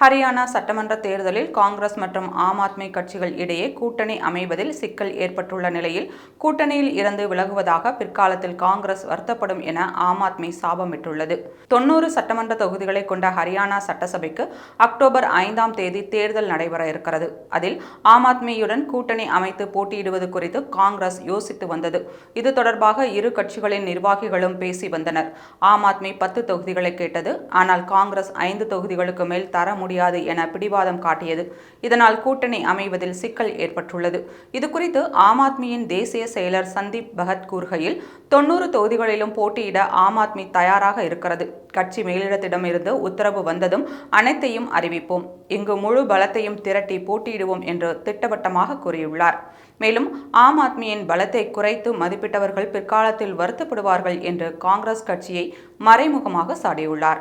ஹரியானா சட்டமன்ற தேர்தலில் காங்கிரஸ் மற்றும் ஆம் ஆத்மி கட்சிகள் இடையே கூட்டணி அமைவதில் சிக்கல் ஏற்பட்டுள்ள நிலையில் கூட்டணியில் இருந்து விலகுவதாக பிற்காலத்தில் காங்கிரஸ் வருத்தப்படும் என ஆம் ஆத்மி சாபமிட்டுள்ளது. தொன்னூறு சட்டமன்ற தொகுதிகளை கொண்ட ஹரியானா சட்டசபைக்கு அக்டோபர் ஐந்தாம் தேதி தேர்தல் நடைபெற இருக்கிறது. அதில் ஆம் ஆத்மியுடன் கூட்டணி அமைத்து போட்டியிடுவது குறித்து காங்கிரஸ் யோசித்து வந்தது. இது தொடர்பாக இரு கட்சிகளின் நிர்வாகிகளும் பேசி வந்தனர். ஆம் ஆத்மி பத்து தொகுதிகளை கேட்டது ஆனால் காங்கிரஸ் ஐந்து தொகுதிகளுக்கு மேல் தர முடியாது என பிடிவாதம் காட்டியது. இதனால் கூட்டணி அமைவதில் சிக்கல் ஏற்பட்டுள்ளது. இதுகுறித்து ஆம் ஆத்மியின் தேசிய செயலர் சந்தீப் பகத் கூறுகையில் தொன்னூறு தொகுதிகளிலும் போட்டியிட ஆம் ஆத்மி தயாராக இருக்கிறது. கட்சி மேலிடத்திடமிருந்து உத்தரவு வந்ததும் அனைத்தையும் அறிவிப்போம். இங்கு முழு பலத்தையும் திரட்டி போட்டியிடுவோம் என்று திட்டவட்டமாக கூறியுள்ளார். மேலும் ஆம் ஆத்மியின் பலத்தை குறைத்து மதிப்பிட்டவர்கள் பிற்காலத்தில் வருத்தப்படுவார்கள் என்று காங்கிரஸ் கட்சியை மறைமுகமாக சாடியுள்ளார்.